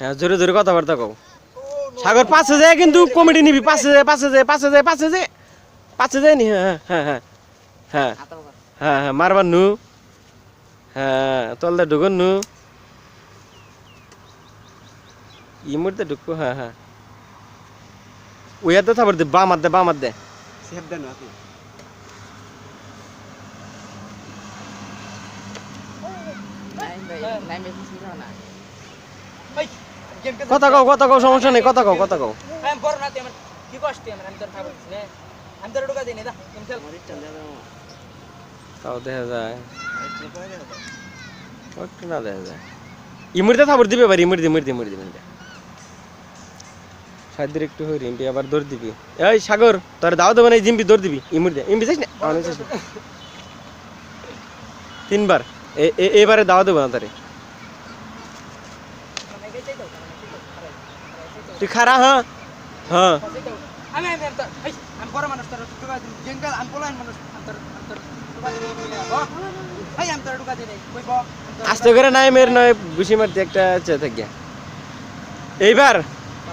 হ্যাঁ জোরে জোরে কথাবার্তা কও। সাগর পাশে যায় কিন্তু কমেডি নিবি পাশে যায় পাশে যায় পাশে যায় পাশে যায় পাশে যায় নি হ্যাঁ হ্যাঁ হ্যাঁ হ্যাঁ হাতা হ্যাঁ হ্যাঁ মারবার নু। হ্যাঁ তলদা ঢুকন নু। ই মুহূর্তে ঢুকবো হ্যাঁ হ্যাঁ। ওয়াতে থাবার দে বাম হাত দে বাম হাত দে। সেভ দেন আপনি নাইম ভাই নাইম ভাই কিছু না ভাই গেম কে কথা কও কথা কও সমস্যা নেই কথা কও কথা কও। আমি বড় না আমার কি কষ্ট আমার আমি তোর খাবার না। আমি তোর ঢুকা দিই না দা গেম খেল তাও দেখা যায়। একটু না দেখা যায়। থাবর দিবে এবার সাইদের একটু হই রিম্পি আবার দৌড় দিবি। এই সাগর তোর দাও দেবে না জিম্পি দৌড় দিবি। ইমুড়ি দে ইমপি যাস না। তিনবার। এবারে দাও দেবো না তারে। তুই খারা হ্যাঁ? হ্যাঁ। আস্তে করে নাই মেয়ের নয় বুসি মারতে একটা চেয়ে থাকিয়া এইবার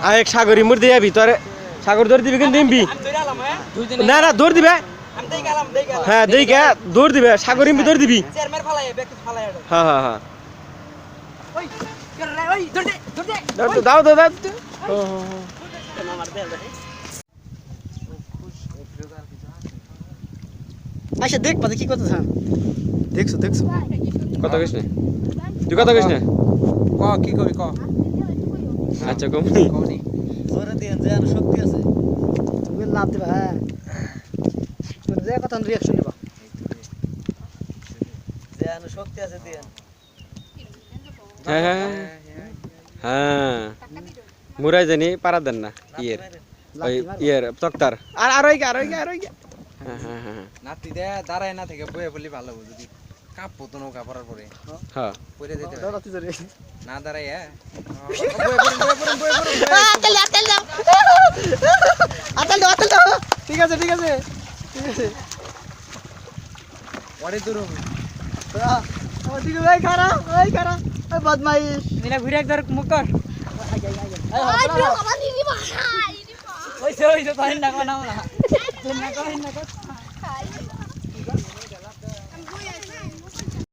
আর এক সাগর ইমুর দিয়ে যাবি তোর সাগর দৌড় দিবি কিন্তু আলাম হ্যাঁ? দুই দিন না না দৌড় দিবে। আমি দেই গেলাম দেই গেলাম। হ্যাঁ দেই কে দৌড় দিবে সাগর দৌড় দিবি। হ্যাঁ হ্যাঁ হ্যাঁ। দাও দাও দাও। তো। ও, ও, ও। মার দে আচ্ছা দেখ পাতে কি করতে দেখছ দেখছ। কথা কইস না? তুই কথা না? ক কি কবি ক? আচ্ছা কম। কবি। জোরে দিয়ে যেন শক্তি আছে। তুমি লাভ দিবা হ্যাঁ। তোর যে কথা রিয়াকশন নিবা যেন শক্তি আছে দিয়ে হ্যাঁ হ্যাঁ হ্যাঁ মুরাই জানি পারা দেন না ইয়ের ওই ইয়ের তক্তার আর আর ওই আর ওই আর ওই হ্যাঁ হ্যাঁ হ্যাঁ নাতি দে দাঁড়ায় না থেকে বয়ে বললি ভালো হবে যদি তো নৌকা পরে হ্যাঁ পরে না হ্যাঁ আতেল দাও আতেল দাও ঠিক আছে ঠিক আছে পরে দূর হবে। আমার ভাই খারা ভাই খারা ওই বদমাইশ। মিনা ঘুরে একবার মুখ কর। এই ওই সে ওই সে তাই না কোনা না না কর না। কর